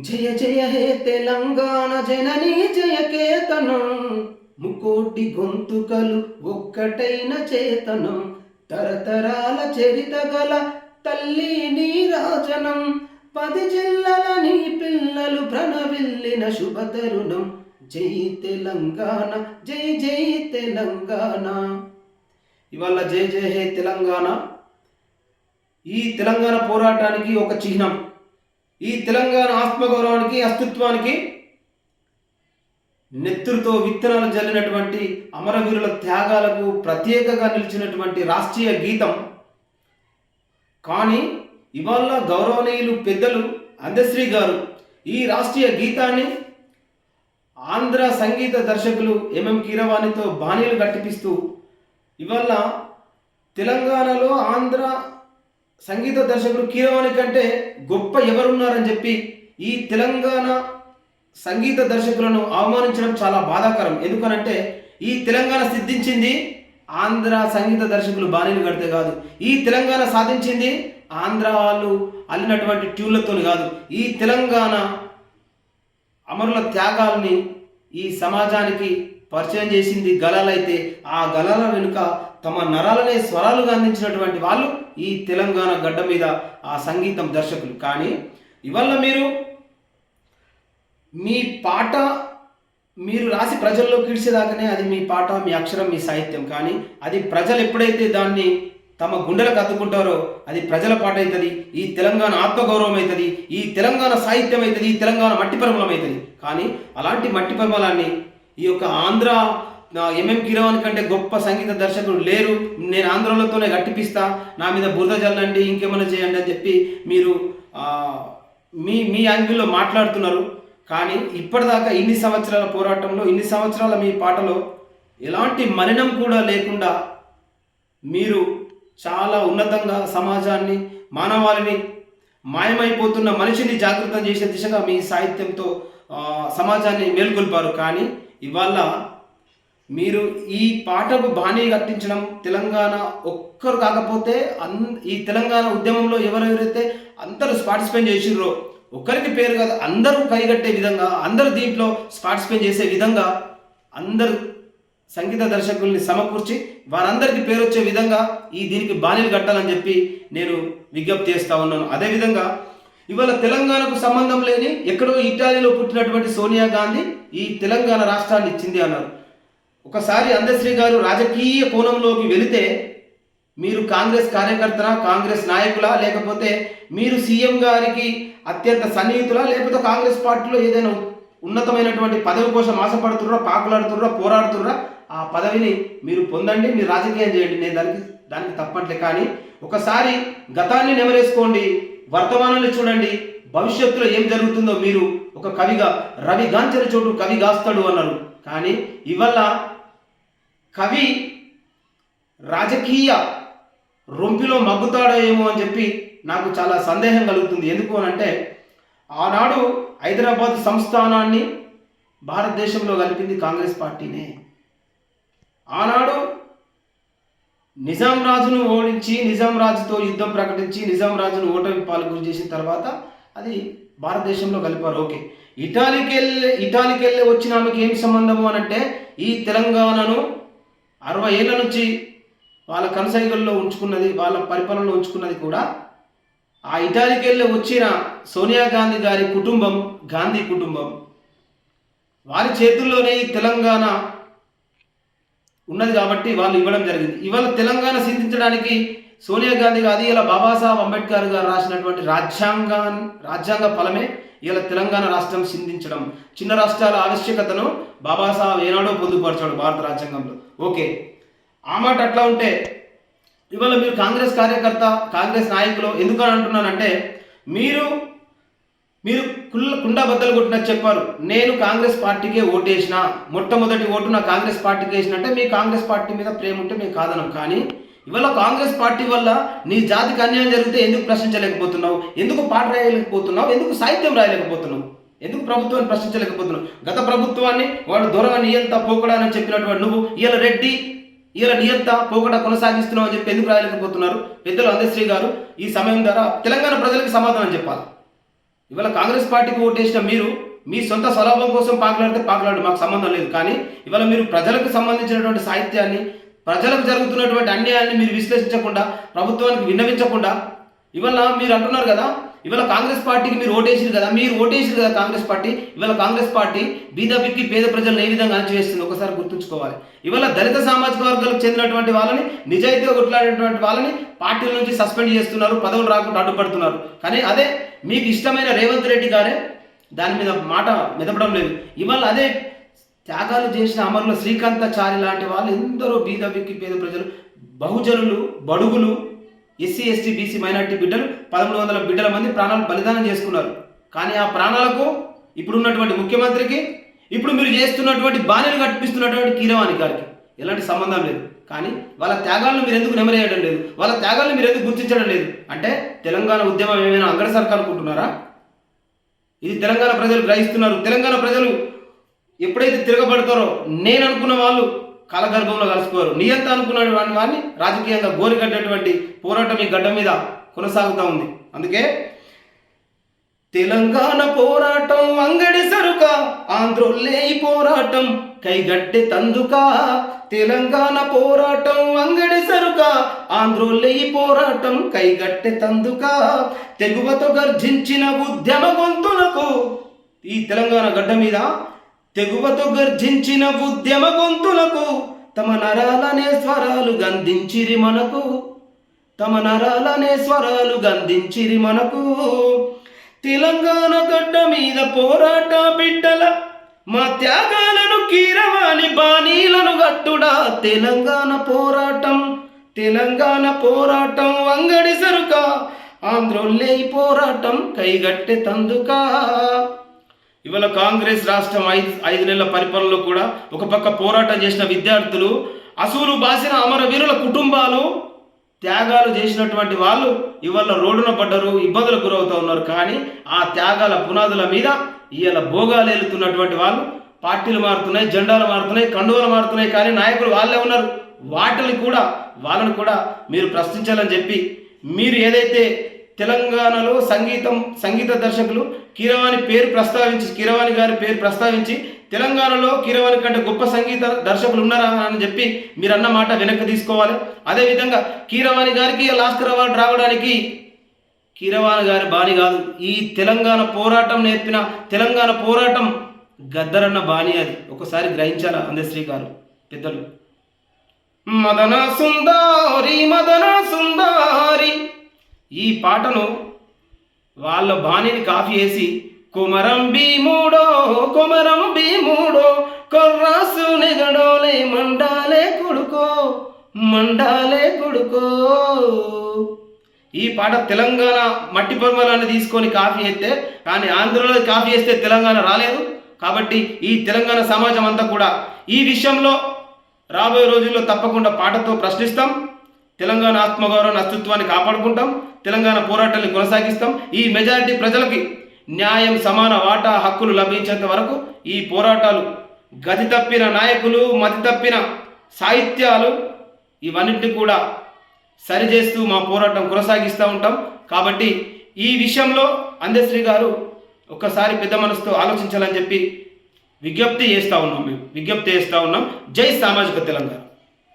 జయ జయ హే తెలంగాణ జననీ జయ కేతనం. ముకోటి గొంతుకలు ఒక్కటైన చేతనం. తరతరాల చరిత గల తల్లి నీ రాజనం పది జిల్లల నీ పిల్లలు ప్రణవిల్లిన శుభ తరుణం జై తెలంగాణ జై జై తెలంగాణ. ఇవాళ జై జయ హే తెలంగాణ. ఈ తెలంగాణ పోరాటానికి ఒక చిహ్నం. ఈ తెలంగాణ ఆత్మగౌరవానికి అస్తిత్వానికి నెత్తురుతో విత్తనాలు జల్లినటువంటి అమరవీరుల త్యాగాలకు ప్రత్యేకగా నిలిచినటువంటి రాష్ట్రీయ గీతం. కానీ ఇవాళ గౌరవనీయులు పెద్దలు అందశ్రీ గారు ఈ రాష్ట్రీయ గీతాన్ని ఆంధ్ర సంగీత దర్శకులు ఎంఎం కీరవాణితో బాణీలు కట్టిపిస్తూ ఇవాళ తెలంగాణలో ఆంధ్ర సంగీత దర్శకుడు కీరవాణి కంటే గొప్ప ఎవరున్నారని చెప్పి ఈ తెలంగాణ సంగీత దర్శకులను అవమానించడం చాలా బాధాకరం. ఎందుకనంటే ఈ తెలంగాణ సిద్ధించింది ఆంధ్ర సంగీత దర్శకులు బాణీలు కడితే కాదు. ఈ తెలంగాణ సాధించింది ఆంధ్ర వాళ్ళు అల్లినటువంటి ట్యూన్లతో కాదు. ఈ తెలంగాణ అమరుల త్యాగాల్ని ఈ సమాజానికి పరిచయం చేసింది గళాలైతే ఆ గళాల వెనుక తమ నరాలనే స్వరాలుగా అందించినటువంటి వాళ్ళు ఈ తెలంగాణ గడ్డ మీద ఆ సంగీతం దర్శకులు. కానీ ఇవల్ల మీరు మీ పాట మీరు రాసి ప్రజల్లో కీడ్చేదాకానే అది మీ పాట మీ అక్షరం మీ సాహిత్యం. కానీ అది ప్రజలు ఎప్పుడైతే దాన్ని తమ గుండెలకు అద్దుకుంటారో అది ప్రజల పాట అవుతుంది ఈ తెలంగాణ ఆత్మగౌరవం అవుతుంది ఈ తెలంగాణ సాహిత్యం అవుతుంది ఈ తెలంగాణ మట్టి పరిమళం అవుతుంది. కానీ అలాంటి మట్టి పరిమళాన్ని ఈ యొక్క ఆంధ్ర ఎంఎం కిరవాణి కంటే గొప్ప సంగీత దర్శకుడు లేరు. నేను ఆంధ్రలతోనే గట్టిపిస్తా. నా మీద బురద చల్లండి ఇంకేమైనా చేయండి అని చెప్పి మీరు మీ మీ యాంగిల్లో మాట్లాడుతున్నారు. కానీ ఇప్పటిదాకా ఇన్ని సంవత్సరాల పోరాటంలో ఇన్ని సంవత్సరాల మీ పాటలో ఎలాంటి మలినం కూడా లేకుండా మీరు చాలా ఉన్నతంగా సమాజాన్ని మానవాళిని మాయమైపోతున్న మనిషిని జాగృతం చేసే దిశగా మీ సాహిత్యంతో సమాజాన్ని మేల్కొల్పారు. కానీ ఇవాళ మీరు ఈ పాటకు బాణీ కట్టించడం తెలంగాణ ఒక్కరు కాకపోతే అన్ ఈ తెలంగాణ ఉద్యమంలో ఎవరెవరైతే అందరూ పార్టిసిపేట్ చేసిర్రో ఒకరికి పేరు కాదు అందరూ కైగట్టే విధంగా అందరూ దీంట్లో పార్టిసిపేట్ చేసే విధంగా అందరూ సంగీత దర్శకుల్ని సమకూర్చి వారందరికీ పేరు వచ్చే విధంగా ఈ దీనికి బాణీలు కట్టాలని చెప్పి నేను విజ్ఞప్తి చేస్తా ఉన్నాను. అదేవిధంగా ఇవాళ తెలంగాణకు సంబంధం లేని ఎక్కడో ఇటాలీలో పుట్టినటువంటి సోనియా గాంధీ ఈ తెలంగాణ రాష్ట్రాన్ని ఇచ్చింది అన్నారు. ఒకసారి అందశ్రీ గారు రాజకీయ కోణంలోకి వెళితే మీరు కాంగ్రెస్ కార్యకర్తరా కాంగ్రెస్ నాయకులా లేకపోతే మీరు సీఎం గారికి అత్యంత సన్నిహితులా లేకపోతే కాంగ్రెస్ పార్టీలో ఏదైనా ఉన్నతమైనటువంటి పదవి కోసం ఆశపడుతుర్రా పాకులాడుతుర్రా పోరాడుతుర్రా ఆ పదవిని మీరు పొందండి మీరు రాజకీయం చేయండి. నేను దానికి దానికి తప్పట్లే. కానీ ఒకసారి గతాన్ని నెమరేసుకోండి వర్తమానాన్ని చూడండి. భవిష్యత్తులో ఏం జరుగుతుందో మీరు ఒక కవిగా రవి గాంచని చోటు కవి గాస్తాడు అన్నారు. కానీ ఇవల్ల కవి రాజకీయ రొంపిలో మగ్గుతాడో ఏమో అని చెప్పి నాకు చాలా సందేహం కలుగుతుంది. ఎందుకు అని అంటే ఆనాడు హైదరాబాద్ సంస్థానాన్ని భారతదేశంలో కలిపింది కాంగ్రెస్ పార్టీనే. ఆనాడు నిజాం రాజును ఓడించి నిజాం రాజుతో యుద్ధం ప్రకటించి నిజాం రాజును ఓటమి పాలు గురి చేసిన తర్వాత అది భారతదేశంలో కలిపారు. ఓకే. ఇటాలీకి వెళ్ళి ఇటాలీకి వెళ్ళి వచ్చిన ఆమెకి ఏమి సంబంధము అని అంటే ఈ తెలంగాణను అరవై ఏళ్ళ నుంచి వాళ్ళ కనసైగల్లో ఉంచుకున్నది వాళ్ళ పరిపాలనలో ఉంచుకున్నది కూడా ఆ ఇటాలీకి వెళ్ళి వచ్చిన సోనియా గాంధీ గారి కుటుంబం గాంధీ కుటుంబం. వారి చేతుల్లోనే ఈ తెలంగాణ ఉన్నది కాబట్టి వాళ్ళు ఇవ్వడం జరిగింది. ఇవాళ తెలంగాణ సిద్ధించడానికి సోనియా గాంధీ గారి ఇలా బాబాసాహెబ్ అంబేద్కర్ గారు రాసినటువంటి రాజ్యాంగా రాజ్యాంగ ఫలమే ఇలా తెలంగాణ రాష్ట్రం సిద్ధించడం చిన్న రాష్ట్రాల ఆవశ్యకతను బాబాసాహెబ్ ఏనాడో పొందుపరచాడు భారత రాజ్యాంగంలో. ఓకే. ఆ మాట అట్లా ఉంటే ఇవాళ మీరు కాంగ్రెస్ కార్యకర్త కాంగ్రెస్ నాయకులు ఎందుకని అంటున్నానంటే మీరు మీరు కుళ్ళ కుండా బద్దలు కొట్టినట్టు చెప్పారు. నేను కాంగ్రెస్ పార్టీకే ఓటేసిన మొట్టమొదటి ఓటు నా కాంగ్రెస్ పార్టీకి వేసినంటే మీ కాంగ్రెస్ పార్టీ మీద ప్రేమ ఉంటే మేము కాదనం. కానీ ఇవాళ కాంగ్రెస్ పార్టీ వల్ల నీ జాతికి అన్యాయం జరిగితే ఎందుకు ప్రశ్నించలేకపోతున్నావు? ఎందుకు పాట రాయలేకపోతున్నావు? ఎందుకు సాహిత్యం రాయలేకపోతున్నావు? ఎందుకు ప్రభుత్వాన్ని ప్రశ్నించలేకపోతున్నావు? గత ప్రభుత్వాన్ని వాడు దొరవ నియంత పోకడానని చెప్పినటువంటి నువ్వు ఇవాళ రెడ్డి ఇలా నియంత పోకడ కొనసాగిస్తున్నావు అని చెప్పి ఎందుకు రాయలేకపోతున్నారు? పెద్దలు అందశ్రీ గారు ఈ సమయం ద్వారా తెలంగాణ ప్రజలకు సమాధానం చెప్పాలి. ఇవాళ కాంగ్రెస్ పార్టీకి ఓటేసిన మీరు మీ సొంత స్వలాభం కోసం పాకులాడితే పాకులాడు మాకు సంబంధం లేదు. కానీ ఇవాళ మీరు ప్రజలకు సంబంధించినటువంటి సాహిత్యాన్ని ప్రజలకు జరుగుతున్నటువంటి అన్యాయాన్ని మీరు విశ్లేషించకుండా ప్రభుత్వానికి విన్నవించకుండా ఇవాళ మీరు అంటున్నారు కదా ఇవాళ కాంగ్రెస్ పార్టీకి మీరు ఓటేసారు కదా మీరు ఓటేసారు కదా కాంగ్రెస్ పార్టీ? ఇవాళ కాంగ్రెస్ పార్టీ బీద పేద ప్రజలను ఏ విధంగా అణచివేస్తుంది? ఒకసారి గుర్తుంచుకోవాలి. ఇవాళ దళిత సామాజిక వర్గాలకు చెందినటువంటి వాళ్ళని నిజాయితీగా కొట్లాడేటువంటి వాళ్ళని పార్టీల నుంచి సస్పెండ్ చేస్తున్నారు పదవులు రాకుండా అడ్డుపడుతున్నారు. కానీ అదే మీకు ఇష్టమైన రేవంత్ రెడ్డి గారే దాని మీద మాట మెదపడం లేదు. ఇవాళ అదే త్యాగాలు చేసిన అమరుల శ్రీకాంతాచారి లాంటి వాళ్ళు ఎందరో బీద బిక్కి పేద ప్రజలు బహుజనులు బడుగులు ఎస్సీ ఎస్టీ బీసీ మైనార్టీ బిడ్డలు పదమూడు వందల బిడ్డల మంది ప్రాణాలు బలిదానం చేసుకున్నారు. కానీ ఆ ప్రాణాలకు ఇప్పుడున్నటువంటి ముఖ్యమంత్రికి ఇప్పుడు మీరు చేస్తున్నటువంటి బాణీలు కట్టిస్తున్నటువంటి కీరవాణి గారికి ఎలాంటి సంబంధం లేదు. కానీ వాళ్ళ త్యాగాలను మీరు ఎందుకు నెమరేయడం లేదు? వాళ్ళ త్యాగాలను మీరు ఎందుకు గుర్తించడం లేదు? అంటే తెలంగాణ ఉద్యమం ఏమైనా అంగడి సర్కార్ అనుకుంటున్నారా? ఇది తెలంగాణ ప్రజలు గ్రహిస్తున్నారు. తెలంగాణ ప్రజలు ఎప్పుడైతే తిరగబడతారో నేను అనుకున్న వాళ్ళు కాలగర్భంలో కలిసిపోయారు నియంత అనుకున్నటువంటి వారిని రాజకీయంగా గోరికట్టేటువంటి పోరాటం ఈ గడ్డ మీద కొనసాగుతూ ఉంది. అందుకే తెలంగాణ పోరాటం అంగడి సరుక ఆంధ్రోల్లే పోరాటం కైగట్టె తందుక. తెలంగాణ పోరాటం అంగడి సరుక ఆంధ్రోల్లే పోరాటం కైగట్టె తందుక. తెగువతో గర్జించిన ఉద్యమ గొంతులకు ఈ తెలంగాణ గడ్డ మీద తెగువతో గర్జించిన ఉద్యమ గొంతులకు తమ నరాలనే స్వరాలు గంధించిరి మనకు. తమ నరాలనే స్వరాలు గంధించిరి మనకు. తెలంగాణ గడ్డ మీద పోరాట బిడ్డల మా త్యాగాలను కీరవాణి బాణీలను గట్టుడా తెలంగాణ పోరాటం తెలంగాణ పోరాటం అంగడి సరుక ఆంధ్రోల్లే పోరాటం కైగట్టె తందుకా. ఇవాళ కాంగ్రెస్ రాష్ట్రం ఐదు ఐదు నెలల పరిపాలనలో కూడా ఒక పక్క పోరాటం చేసిన విద్యార్థులు అసూలు బాసిన అమరవీరుల కుటుంబాలు త్యాగాలు చేసినటువంటి వాళ్ళు ఇవాళ రోడ్డున పడ్డరు ఇబ్బందులకు గురవుతూ ఉన్నారు. కానీ ఆ త్యాగాల పునాదుల మీద ఇవాళ భోగాలు వెళుతున్నటువంటి వాళ్ళు పార్టీలు మారుతున్నాయి జెండాలు మారుతున్నాయి కండువలు మారుతున్నాయి. కానీ నాయకులు వాళ్ళే ఉన్నారు. వాటిని కూడా వాళ్ళని కూడా మీరు ప్రశ్నించాలని చెప్పి మీరు ఏదైతే తెలంగాణలో సంగీతం సంగీత దర్శకులు కీరవాణి పేరు ప్రస్తావించి కీరవాణి గారి పేరు ప్రస్తావించి తెలంగాణలో కీరవాణి కంటే గొప్ప సంగీత దర్శకులు ఉన్నారా అని చెప్పి మీరు అన్న మాట వెనక్కి తీసుకోవాలి. అదేవిధంగా కీరవాణి గారికి లాస్కర్ అవార్డు రావడానికి కీరవాణి గారి బాణి కాదు. ఈ తెలంగాణ పోరాటం నేర్పిన తెలంగాణ పోరాటం గద్దరన్న బాణి అది. ఒకసారి గ్రహించాలా అందశ్రీ గారు పెద్దలు? మదన సుందారి మదన సుందారి ఈ పాటను వాళ్ళ బాణిని కాఫీ వేసి కుమరం భీముడో కుమరం భీముడో కొర్రాసు నెగడోలే మండాలే కొడుకో మండాలే కొడుకో. ఈ పాట తెలంగాణ మట్టి పొరమలని తీసుకొని కాఫీ వేస్తే కానీ ఆంధ్రలో కాఫీ వేస్తే తెలంగాణ రాలేదు. కాబట్టి ఈ తెలంగాణ సమాజం అంతా కూడా ఈ విషయంలో రాబోయే రోజుల్లో తప్పకుండా పాటతో ప్రశ్నిస్తాం. తెలంగాణ ఆత్మగౌరవ అస్తిత్వాన్ని కాపాడుకుంటాం. తెలంగాణ పోరాటాన్ని కొనసాగిస్తాం. ఈ మెజారిటీ ప్రజలకి న్యాయం సమాన వాటా హక్కులు లభించేంత వరకు ఈ పోరాటాలు గతి తప్పిన నాయకులు మతి తప్పిన సాహిత్యాలు ఇవన్నింటినీ కూడా సరిచేస్తూ మా పోరాటం కొనసాగిస్తూ ఉంటాం. కాబట్టి ఈ విషయంలో అందశ్రీ గారు ఒక్కసారి పెద్ద మనసుతో ఆలోచించాలని చెప్పి విజ్ఞప్తి చేస్తూ ఉన్నాం మేము. విజ్ఞప్తి చేస్తూ ఉన్నాం. జై సామాజిక తెలంగాణ.